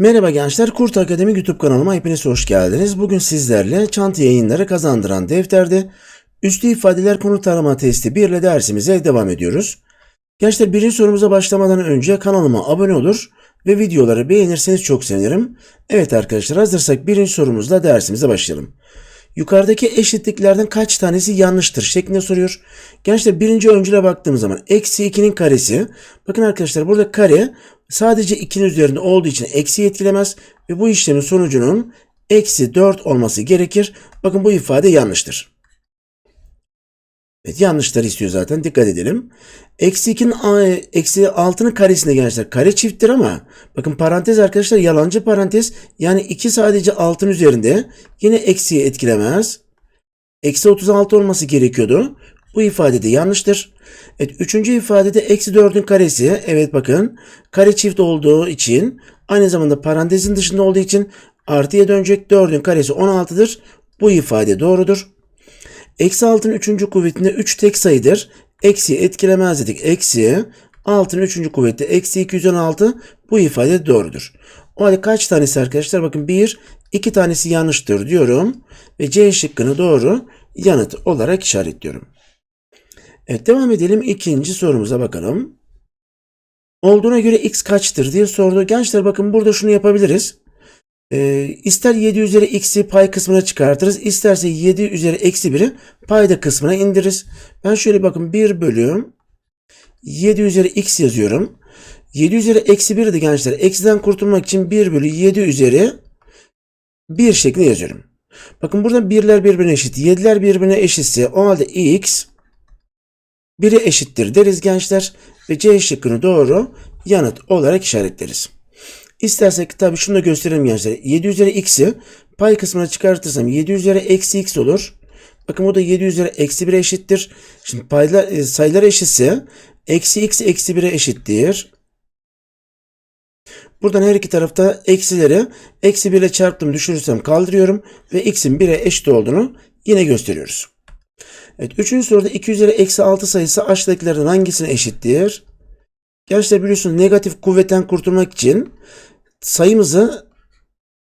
Merhaba gençler, Kurt Akademi YouTube kanalıma hepiniz hoş geldiniz. Bugün sizlerle çanta yayınları kazandıran defterde üstü ifadeler konu tarama testi 1 ile dersimize devam ediyoruz. Gençler birinci sorumuza başlamadan önce kanalıma abone olur ve videoları beğenirseniz çok sevinirim. Evet arkadaşlar hazırsak birinci sorumuzla dersimize başlayalım. Yukarıdaki eşitliklerden kaç tanesi yanlıştır şeklinde soruyor. Gençler birinci öncüle baktığımız zaman eksi 2'nin karesi. Bakın arkadaşlar burada kare sadece 2'nin üzerinde olduğu için eksi etkilemez. Ve bu işlemin sonucunun eksi 4 olması gerekir. Bakın bu ifade yanlıştır. Evet yanlışları istiyor zaten dikkat edelim. Eksi 2'nin a- eksi 6'nın karesinde gençler kare çifttir ama bakın parantez arkadaşlar yalancı parantez yani 2 sadece 6'nın üzerinde yine eksiyi etkilemez. Eksi 36 olması gerekiyordu. Bu ifade de yanlıştır. Evet üçüncü ifadede eksi 4'ün karesi evet bakın kare çift olduğu için aynı zamanda parantezin dışında olduğu için artıya dönecek 4'ün karesi 16'dır. Bu ifade doğrudur. Eksi 6'nın 3. kuvvetinde 3 tek sayıdır. Eksi etkilemez dedik. Eksi 6'nın 3. kuvveti eksi 216 bu ifade doğrudur. O halde kaç tanesi arkadaşlar? Bakın 1, 2 tanesi yanlıştır diyorum. Ve C şıkkını doğru yanıt olarak işaretliyorum. Evet devam edelim. ikinci sorumuza bakalım. Olduğuna göre x kaçtır diye sordu. Gençler bakın burada şunu yapabiliriz. Ee, ister 7 üzeri x'i pay kısmına çıkartırız. isterse 7 üzeri eksi 1'i payda kısmına indiririz. Ben şöyle bakın 1 bölü 7 üzeri x yazıyorum. 7 üzeri eksi 1 de gençler. Eksiden kurtulmak için 1 bölü 7 üzeri 1 şeklinde yazıyorum. Bakın burada birler birbirine eşit. 7'ler birbirine eşitse o halde x 1'e eşittir deriz gençler. Ve C şıkkını doğru yanıt olarak işaretleriz. İstersek tabii şunu da gösterelim gençler. 7 üzeri x'i pay kısmına çıkartırsam 7 üzeri eksi x olur. Bakın bu da 7 üzeri eksi 1'e eşittir. Şimdi paylar, e, sayılar eşitse eksi x eksi 1'e eşittir. Buradan her iki tarafta eksileri eksi 1 ile çarptım düşürürsem kaldırıyorum. Ve x'in 1'e eşit olduğunu yine gösteriyoruz. Evet, üçüncü soruda 2 üzeri eksi 6 sayısı aşağıdakilerden hangisine eşittir? Gençler biliyorsunuz negatif kuvvetten kurtulmak için sayımızı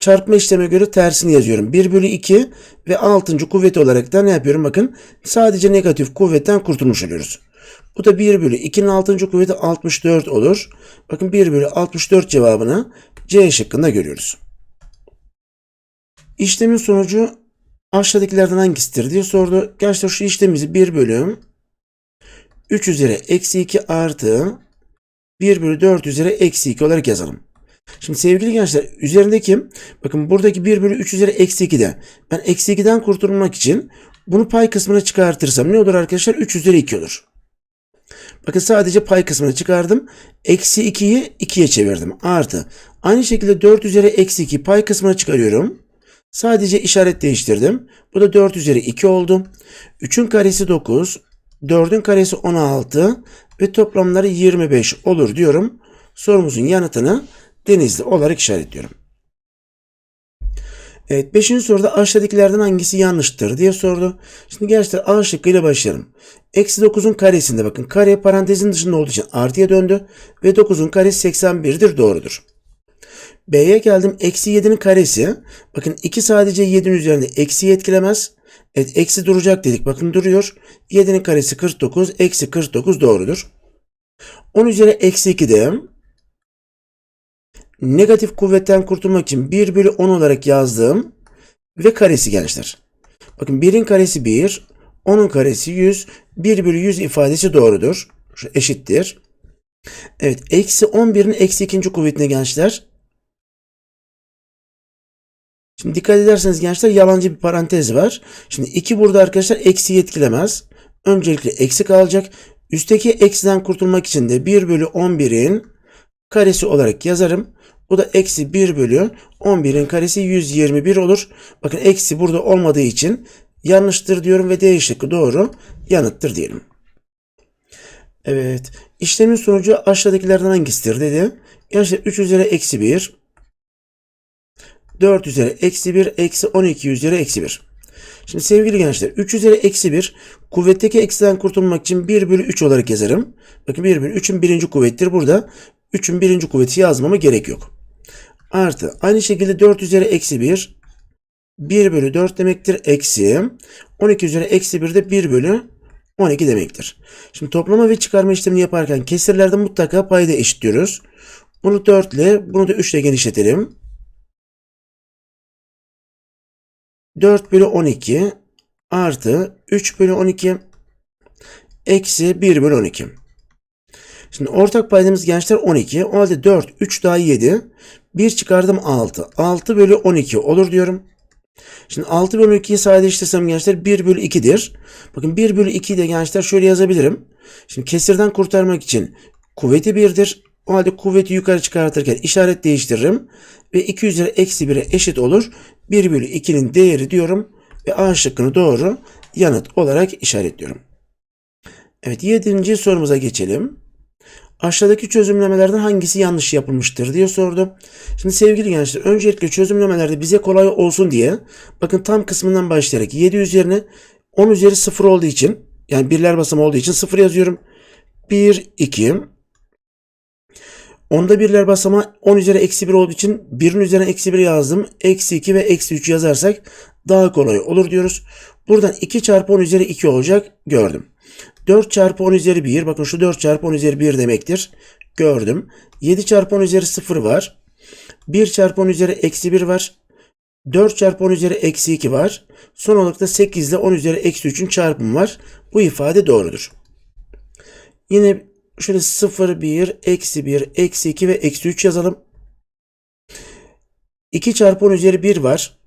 çarpma işleme göre tersini yazıyorum. 1 bölü 2 ve 6. kuvvet olarak da ne yapıyorum? Bakın sadece negatif kuvvetten kurtulmuş oluyoruz. Bu da 1 bölü 2'nin 6. kuvveti 64 olur. Bakın 1 bölü 64 cevabını C şıkkında görüyoruz. İşlemin sonucu aşağıdakilerden hangisidir diye sordu. Gençler şu işlemimizi 1 bölü 3 üzeri eksi 2 artı 1 bölü 4 üzeri eksi 2 olarak yazalım. Şimdi sevgili gençler üzerindeki bakın buradaki 1 bölü 3 üzeri eksi 2'de ben eksi 2'den kurtulmak için bunu pay kısmına çıkartırsam ne olur arkadaşlar? 3 üzeri 2 olur. Bakın sadece pay kısmına çıkardım. Eksi 2'yi 2'ye çevirdim. Artı. Aynı şekilde 4 üzeri eksi 2 pay kısmına çıkarıyorum. Sadece işaret değiştirdim. Bu da 4 üzeri 2 oldu. 3'ün karesi 9. 4'ün karesi 16 ve toplamları 25 olur diyorum. Sorumuzun yanıtını denizli olarak işaretliyorum. Evet 5. soruda aşağıdakilerden hangisi yanlıştır diye sordu. Şimdi gençler A şıkkıyla başlayalım. Eksi 9'un karesinde bakın kare parantezin dışında olduğu için artıya döndü ve 9'un karesi 81'dir doğrudur. B'ye geldim. Eksi 7'nin karesi. Bakın 2 sadece 7'nin üzerinde eksi etkilemez. Evet eksi duracak dedik. Bakın duruyor. 7'nin karesi 49. Eksi 49 doğrudur. 10 üzeri eksi 2'de negatif kuvvetten kurtulmak için 1 bölü 10 olarak yazdığım ve karesi gençler. Bakın 1'in karesi 1. 10'un karesi 100. 1 bölü 100 ifadesi doğrudur. Şu eşittir. Evet eksi 11'in eksi ikinci kuvvetine gençler. Şimdi dikkat ederseniz gençler yalancı bir parantez var. Şimdi 2 burada arkadaşlar eksi etkilemez. Öncelikle eksi kalacak. Üstteki eksiden kurtulmak için de 1 bölü 11'in karesi olarak yazarım. Bu da eksi 1 bölü 11'in karesi 121 olur. Bakın eksi burada olmadığı için yanlıştır diyorum ve D şıkkı doğru yanıttır diyelim. Evet. işlemin sonucu aşağıdakilerden hangisidir dedi. Gençler 3 üzeri eksi 1 4 üzeri eksi 1 eksi 12 üzeri eksi 1. Şimdi sevgili gençler 3 üzeri eksi 1 kuvvetteki eksiden kurtulmak için 1 bölü 3 olarak yazarım. Bakın 1 bölü 3'ün birinci kuvvettir burada. 3'ün birinci kuvveti yazmama gerek yok. Artı. Aynı şekilde 4 üzeri eksi 1. 1 bölü 4 demektir. Eksi. 12 üzeri eksi 1 de 1 bölü 12 demektir. Şimdi toplama ve çıkarma işlemini yaparken kesirlerde mutlaka payda eşitliyoruz. Bunu 4 ile bunu da 3 ile genişletelim. 4 bölü 12 artı 3 bölü 12 eksi 1 bölü 12. Şimdi ortak paydamız gençler 12. O halde 4, 3 daha 7. 1 çıkardım 6. 6 bölü 12 olur diyorum. Şimdi 6 bölü 2'yi sadeleştirsem gençler 1 bölü 2'dir. Bakın 1 bölü 2'yi de gençler şöyle yazabilirim. Şimdi kesirden kurtarmak için kuvveti 1'dir. O halde kuvveti yukarı çıkartırken işaret değiştiririm. Ve 2 üzeri eksi 1'e eşit olur. 1 bölü 2'nin değeri diyorum. Ve A şıkkını doğru yanıt olarak işaretliyorum. Evet 7. sorumuza geçelim. Aşağıdaki çözümlemelerden hangisi yanlış yapılmıştır diye sordu. Şimdi sevgili gençler öncelikle çözümlemelerde bize kolay olsun diye bakın tam kısmından başlayarak 7 üzerine 10 üzeri 0 olduğu için yani birler basamağı olduğu için 0 yazıyorum. 1, 2. Onda birler basamağı 10 üzeri eksi 1 olduğu için 1'in üzerine eksi 1 yazdım. Eksi 2 ve eksi 3 yazarsak daha kolay olur diyoruz. Buradan 2 çarpı 10 üzeri 2 olacak gördüm. 4 çarpı 10 üzeri 1. Bakın şu 4 çarpı 10 üzeri 1 demektir. Gördüm. 7 çarpı 10 üzeri 0 var. 1 çarpı 10 üzeri eksi 1 var. 4 çarpı 10 üzeri eksi 2 var. Son olarak da 8 ile 10 üzeri eksi 3'ün çarpımı var. Bu ifade doğrudur. Yine şöyle 0, 1, eksi 1, eksi 2 ve eksi 3 yazalım. 2 çarpı 10 üzeri 1 var.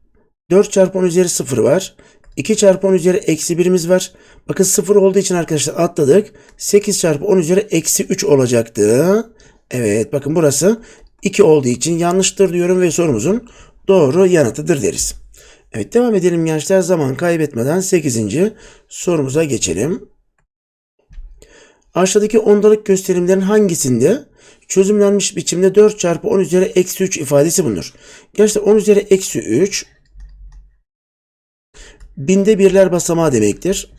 4 çarpı 10 üzeri 0 var. 2 çarpı 10 üzeri eksi 1'imiz var. Bakın 0 olduğu için arkadaşlar atladık. 8 çarpı 10 üzeri eksi 3 olacaktı. Evet bakın burası 2 olduğu için yanlıştır diyorum ve sorumuzun doğru yanıtıdır deriz. Evet devam edelim gençler zaman kaybetmeden 8. sorumuza geçelim. Aşağıdaki ondalık gösterimlerin hangisinde çözümlenmiş biçimde 4 çarpı 10 üzeri eksi 3 ifadesi bulunur? Gençler 10 üzeri eksi 3 binde birler basamağı demektir.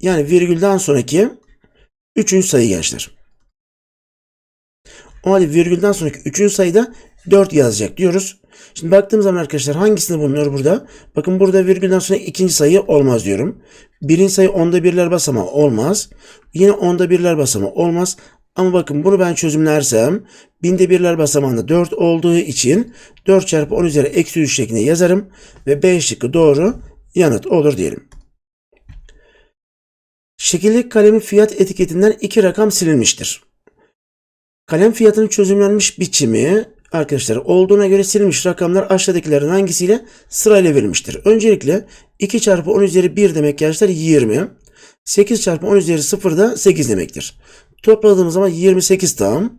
Yani virgülden sonraki üçüncü sayı gençler. O halde virgülden sonraki üçüncü sayıda 4 yazacak diyoruz. Şimdi baktığım zaman arkadaşlar hangisinde bulunuyor burada? Bakın burada virgülden sonra ikinci sayı olmaz diyorum. Birinci sayı onda birler basamağı olmaz. Yine onda birler basamağı olmaz. Ama bakın bunu ben çözümlersem binde birler basamağında 4 olduğu için 4 çarpı 10 üzeri eksi 3 şeklinde yazarım. Ve B şıkkı doğru yanıt olur diyelim. Şekillik kalemin fiyat etiketinden iki rakam silinmiştir. Kalem fiyatının çözümlenmiş biçimi arkadaşlar olduğuna göre silinmiş rakamlar aşağıdakilerin hangisiyle sırayla verilmiştir. Öncelikle 2 çarpı 10 üzeri 1 demek gençler 20. 8 çarpı 10 üzeri 0 da 8 demektir. Topladığımız zaman 28 tam.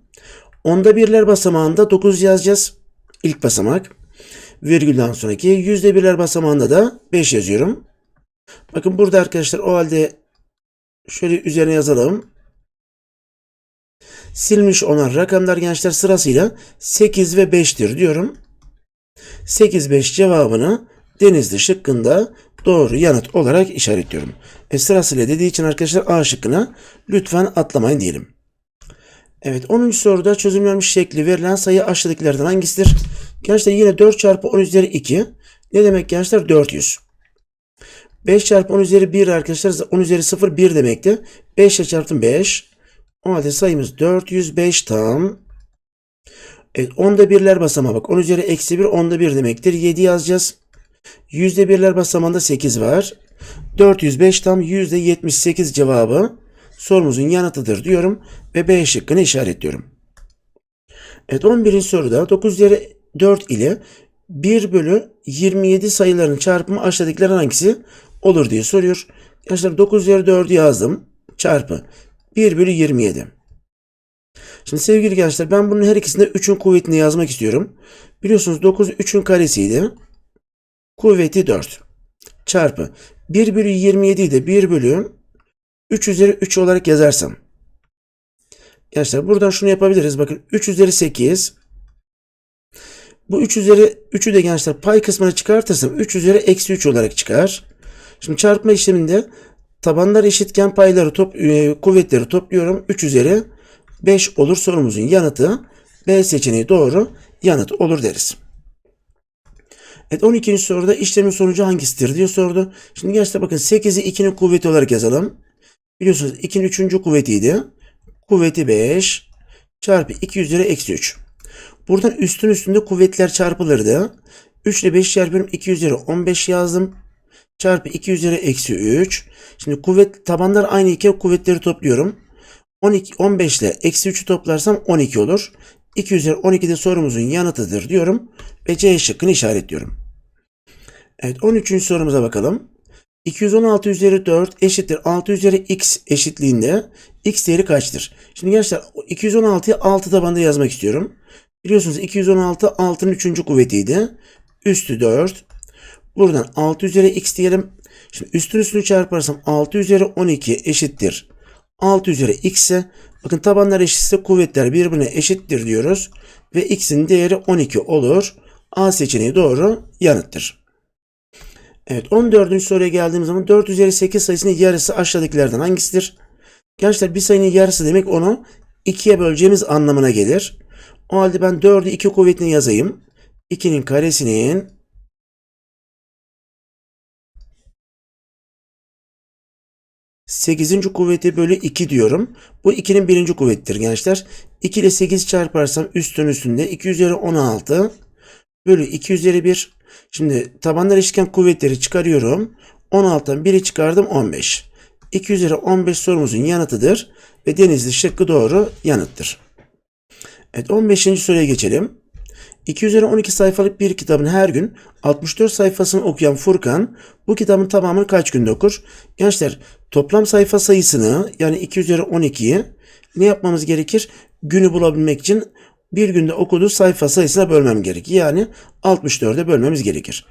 Onda birler basamağında 9 yazacağız. İlk basamak. Virgülden sonraki yüzde birler basamağında da 5 yazıyorum. Bakın burada arkadaşlar o halde şöyle üzerine yazalım. Silmiş olan rakamlar gençler sırasıyla 8 ve 5'tir diyorum. 8 5 cevabını Denizli şıkkında doğru yanıt olarak işaretliyorum. E sırasıyla dediği için arkadaşlar A şıkkına lütfen atlamayın diyelim. Evet 10. soruda çözümlenmiş şekli verilen sayı aşağıdakilerden hangisidir? Gençler yine 4 çarpı 10 üzeri 2. Ne demek gençler? 400. 5 çarpı 10 üzeri 1 arkadaşlar 10 üzeri 0 1 demekti. 5 ile çarptım 5. O sayımız 405 tam. Evet onda birler basamağı bak 10 üzeri eksi 1 onda 1 demektir. 7 yazacağız. Yüzde birler basamağında 8 var. 405 tam yüzde 78 cevabı sorumuzun yanıtıdır diyorum ve B şıkkını işaretliyorum. Evet 11. soruda 9 üzeri 4 ile 1 bölü 27 sayıların çarpımı aşağıdakilerden hangisi olur diye soruyor. Arkadaşlar 9 üzeri 4'ü yazdım. Çarpı 1 bölü 27. Şimdi sevgili gençler ben bunun her ikisinde 3'ün kuvvetini yazmak istiyorum. Biliyorsunuz 9 3'ün karesiydi. Kuvveti 4. Çarpı 1 bölü 27'yi de 1 bölü 3 üzeri 3 olarak yazarsam. Gençler buradan şunu yapabiliriz. Bakın 3 üzeri 8. Bu 3 üzeri 3'ü de gençler pay kısmına çıkartırsam 3 üzeri eksi 3 olarak çıkar. Şimdi çarpma işleminde tabanlar eşitken payları top, e, kuvvetleri topluyorum. 3 üzeri 5 olur sorumuzun yanıtı B seçeneği doğru yanıt olur deriz. Evet 12. soruda işlemin sonucu hangisidir diye sordu. Şimdi gençler bakın 8'i 2'nin kuvveti olarak yazalım. Biliyorsunuz 2'nin 3. kuvvetiydi. Kuvveti 5 çarpı 2 üzeri eksi 3. Buradan üstün üstünde kuvvetler çarpılırdı. 3 ile 5 çarpıyorum 2 üzeri 15 yazdım. Çarpı 2 üzeri eksi 3. Şimdi kuvvet tabanlar aynı iken kuvvetleri topluyorum. 12, 15 ile eksi 3'ü toplarsam 12 olur. 2 üzeri 12 de sorumuzun yanıtıdır diyorum. Ve C şıkkını işaretliyorum. Evet 13. sorumuza bakalım. 216 üzeri 4 eşittir 6 üzeri x eşitliğinde x değeri kaçtır? Şimdi gençler 216'yı 6 tabanda yazmak istiyorum. Biliyorsunuz 216 6'nın 3. kuvvetiydi. Üstü 4. Buradan 6 üzeri x diyelim. Şimdi üstün üstünü çarparsam 6 üzeri 12 eşittir. 6 üzeri x ise bakın tabanlar eşitse kuvvetler birbirine eşittir diyoruz. Ve x'in değeri 12 olur. A seçeneği doğru yanıttır. Evet 14. soruya geldiğimiz zaman 4 üzeri 8 sayısının yarısı aşağıdakilerden hangisidir? Gençler bir sayının yarısı demek onu 2'ye böleceğimiz anlamına gelir. O halde ben 4'ü 2 kuvvetini yazayım. 2'nin karesinin 8. kuvveti bölü 2 diyorum. Bu 2'nin birinci kuvvettir gençler. 2 ile 8 çarparsam üstün üstünde 2 üzeri 16 bölü 2 üzeri 1. Şimdi tabanlar eşitken kuvvetleri çıkarıyorum. 16'dan 1'i çıkardım 15. 2 üzeri 15 sorumuzun yanıtıdır. Ve denizli şıkkı doğru yanıttır. Evet 15. soruya geçelim. 2 üzeri 12 sayfalık bir kitabın her gün 64 sayfasını okuyan Furkan bu kitabın tamamını kaç günde okur? Gençler toplam sayfa sayısını yani 2 üzeri 12'yi ne yapmamız gerekir? Günü bulabilmek için bir günde okuduğu sayfa sayısına bölmem gerekir. Yani 64'e bölmemiz gerekir.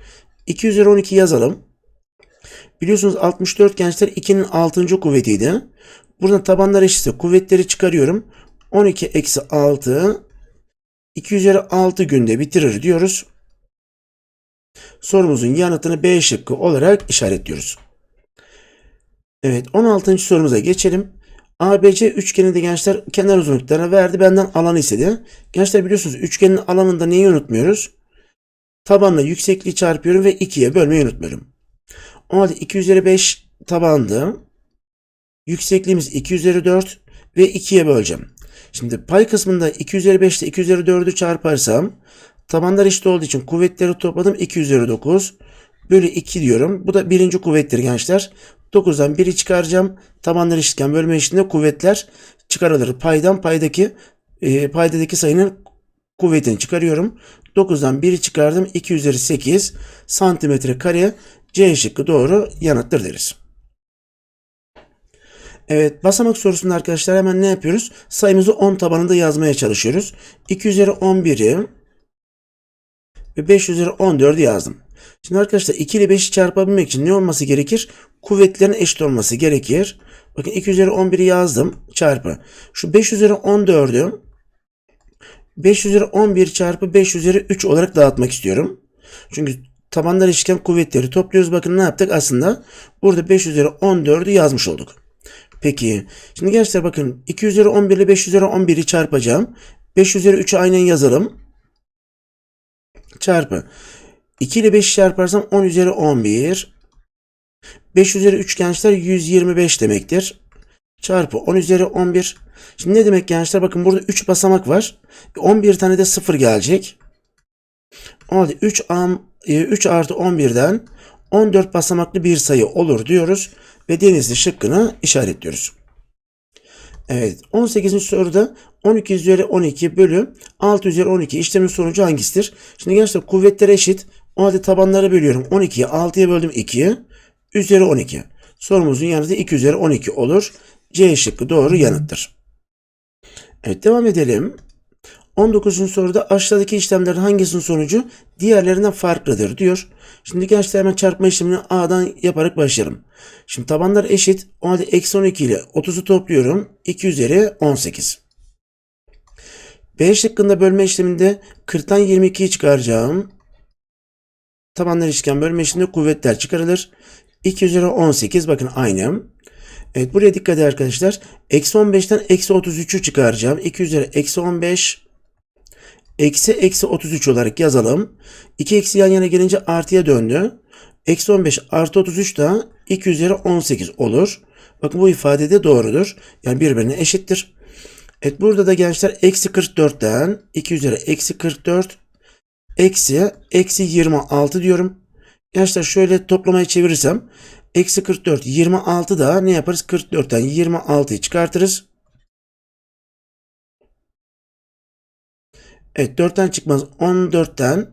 2 üzeri 12 yazalım. Biliyorsunuz 64 gençler 2'nin 6. kuvvetiydi. Buradan tabanlar eşitse kuvvetleri çıkarıyorum. 12 eksi 6 2 üzeri 6 günde bitirir diyoruz. Sorumuzun yanıtını B şıkkı olarak işaretliyoruz. Evet 16. sorumuza geçelim. ABC üçgeninde gençler kenar uzunluklarına verdi. Benden alanı istedi. Gençler biliyorsunuz üçgenin alanında neyi unutmuyoruz? Tabanla yüksekliği çarpıyorum ve 2'ye bölmeyi unutmuyorum. O halde 2 üzeri 5 tabandı. Yüksekliğimiz 2 üzeri 4 ve 2'ye böleceğim. Şimdi pay kısmında 2 üzeri 5 ile 2 üzeri 4'ü çarparsam tabanlar eşit olduğu için kuvvetleri topladım 2 üzeri 9 bölü 2 diyorum. Bu da birinci kuvvettir gençler. 9'dan 1'i çıkaracağım. Tabanlar eşitken bölme eşitliğinde kuvvetler çıkarılır. Paydan paydaki e, paydadaki sayının kuvvetini çıkarıyorum. 9'dan 1'i çıkardım. 2 üzeri 8 santimetre kare C şıkkı doğru yanıttır deriz. Evet basamak sorusunda arkadaşlar hemen ne yapıyoruz? Sayımızı 10 tabanında yazmaya çalışıyoruz. 2 üzeri 11'i ve 5 üzeri 14'ü yazdım. Şimdi arkadaşlar 2 ile 5'i çarpabilmek için ne olması gerekir? Kuvvetlerin eşit olması gerekir. Bakın 2 üzeri 11'i yazdım. Çarpı. Şu 5 üzeri 14'ü 5 üzeri 11 çarpı 5 üzeri 3 olarak dağıtmak istiyorum. Çünkü tabanlar eşitken kuvvetleri topluyoruz. Bakın ne yaptık? Aslında burada 5 üzeri 14'ü yazmış olduk. Peki. Şimdi gençler bakın 2 üzeri 11 ile 5 üzeri 11'i çarpacağım. 5 üzeri 3'ü aynen yazalım. Çarpı. 2 ile 5 çarparsam 10 üzeri 11. 5 üzeri 3 gençler 125 demektir. Çarpı 10 üzeri 11. Şimdi ne demek gençler? Bakın burada 3 basamak var. 11 tane de 0 gelecek. O halde 3, 3 artı 11'den 14 basamaklı bir sayı olur diyoruz ve denizli şıkkını işaretliyoruz. Evet 18. soruda 12 üzeri 12 bölü 6 üzeri 12 işlemin sonucu hangisidir? Şimdi gençler kuvvetler eşit. O halde tabanları bölüyorum. 12'yi 6'ya böldüm 2'ye. Üzeri 12. Sorumuzun yanıtı 2 üzeri 12 olur. C şıkkı doğru yanıttır. Evet devam edelim. 19. soruda aşağıdaki işlemlerin hangisinin sonucu diğerlerinden farklıdır diyor. Şimdi gençler hemen çarpma işlemini A'dan yaparak başlayalım. Şimdi tabanlar eşit. O halde eksi 12 ile 30'u topluyorum. 2 üzeri 18. B şıkkında bölme işleminde 40'tan 22'yi çıkaracağım. Tabanlar eşitken bölme işleminde kuvvetler çıkarılır. 2 üzeri 18 bakın aynı. Evet buraya dikkat edin arkadaşlar. Eksi 15'ten eksi 33'ü çıkaracağım. 2 üzeri eksi 15 eksi eksi 33 olarak yazalım. 2 eksi yan yana gelince artıya döndü. Eksi 15 artı 33 da 2 üzeri 18 olur. Bakın bu ifade de doğrudur. Yani birbirine eşittir. Evet burada da gençler eksi 44'ten 2 üzeri eksi 44 eksi eksi 26 diyorum. Gençler şöyle toplamaya çevirirsem eksi 44 26 da ne yaparız? 44'ten 26'yı çıkartırız. Evet 4'ten çıkmaz 14'ten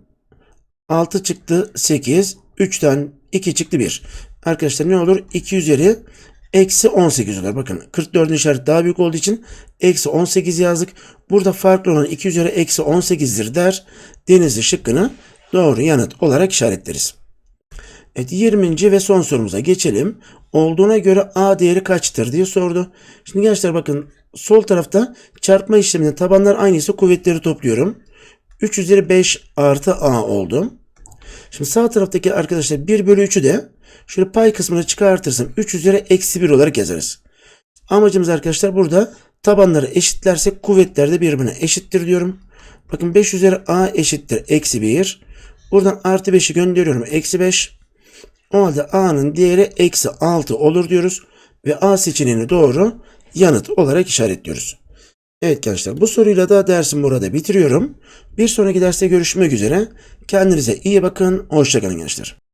6 çıktı 8 3'ten 2 çıktı 1. Arkadaşlar ne olur? 2 üzeri eksi 18 olur. Bakın 44'ün işareti daha büyük olduğu için eksi 18 yazdık. Burada farklı olan 2 üzeri eksi 18'dir der. Denizli şıkkını doğru yanıt olarak işaretleriz. Evet 20. ve son sorumuza geçelim. Olduğuna göre A değeri kaçtır diye sordu. Şimdi gençler bakın sol tarafta çarpma işleminde tabanlar aynıysa kuvvetleri topluyorum. 3 üzeri 5 artı A oldu. Şimdi sağ taraftaki arkadaşlar 1 bölü 3'ü de şöyle pay kısmına çıkartırsam 3 üzeri eksi 1 olarak yazarız. Amacımız arkadaşlar burada tabanları eşitlersek kuvvetler de birbirine eşittir diyorum. Bakın 5 üzeri A eşittir eksi 1. Buradan artı 5'i gönderiyorum eksi 5. O halde A'nın değeri eksi 6 olur diyoruz. Ve A seçeneğini doğru yanıt olarak işaretliyoruz. Evet gençler bu soruyla da dersimi burada bitiriyorum. Bir sonraki derste görüşmek üzere. Kendinize iyi bakın. Hoşçakalın gençler.